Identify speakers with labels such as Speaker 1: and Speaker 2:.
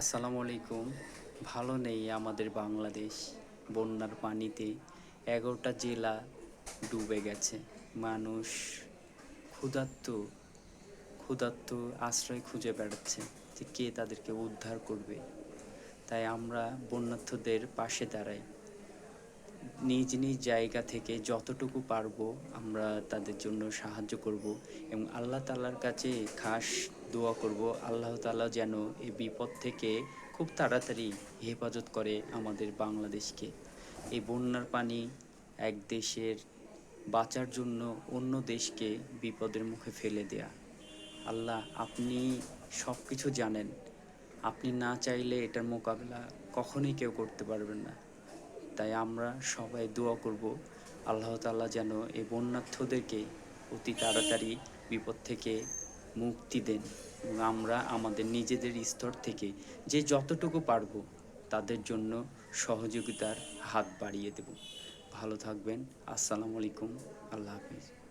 Speaker 1: আসসালামু আলাইকুম। ভালো নেই আমাদের বাংলাদেশ। বন্যার পানিতে এগারোটা জেলা ডুবে গেছে। মানুষ ক্ষুধার্ত ক্ষুধার্ত আশ্রয় খুঁজে বেড়াচ্ছে যে কে তাদেরকে উদ্ধার করবে। তাই আমরা বন্যার্থদের পাশে দাঁড়াই। নিজ নিজ জায়গা থেকে যতটুকু পারব আমরা তাদের জন্য সাহায্য করব এবং আল্লাহ তাআলার কাছে খাস দোয়া করব। আল্লাহ তাআলা যেন এই বিপদ থেকে খুব তাড়াতাড়ি হেফাজত করে আমাদের বাংলাদেশকে। এই বন্যার পানি এক দেশের বাঁচার জন্য অন্য দেশকে বিপদের মুখে ফেলে দেয়া। আল্লাহ, আপনি সব কিছু জানেন। আপনি না চাইলে এটার মোকাবেলা কখনোই কেউ করতে পারবেন না। তাই আমরা সবাই দোয়া করব, আল্লাহ তাল্লাহ যেন এই বন্যার্থদেরকে অতি তাড়াতাড়ি বিপদ থেকে মুক্তি দেন এবং আমরা আমাদের নিজেদের স্তর থেকে যে যতটুকু পারব তাদের জন্য সহযোগিতার হাত বাড়িয়ে দেব। ভালো থাকবেন, আসসালামু আলাইকুম, আল্লাহ হাফিজ।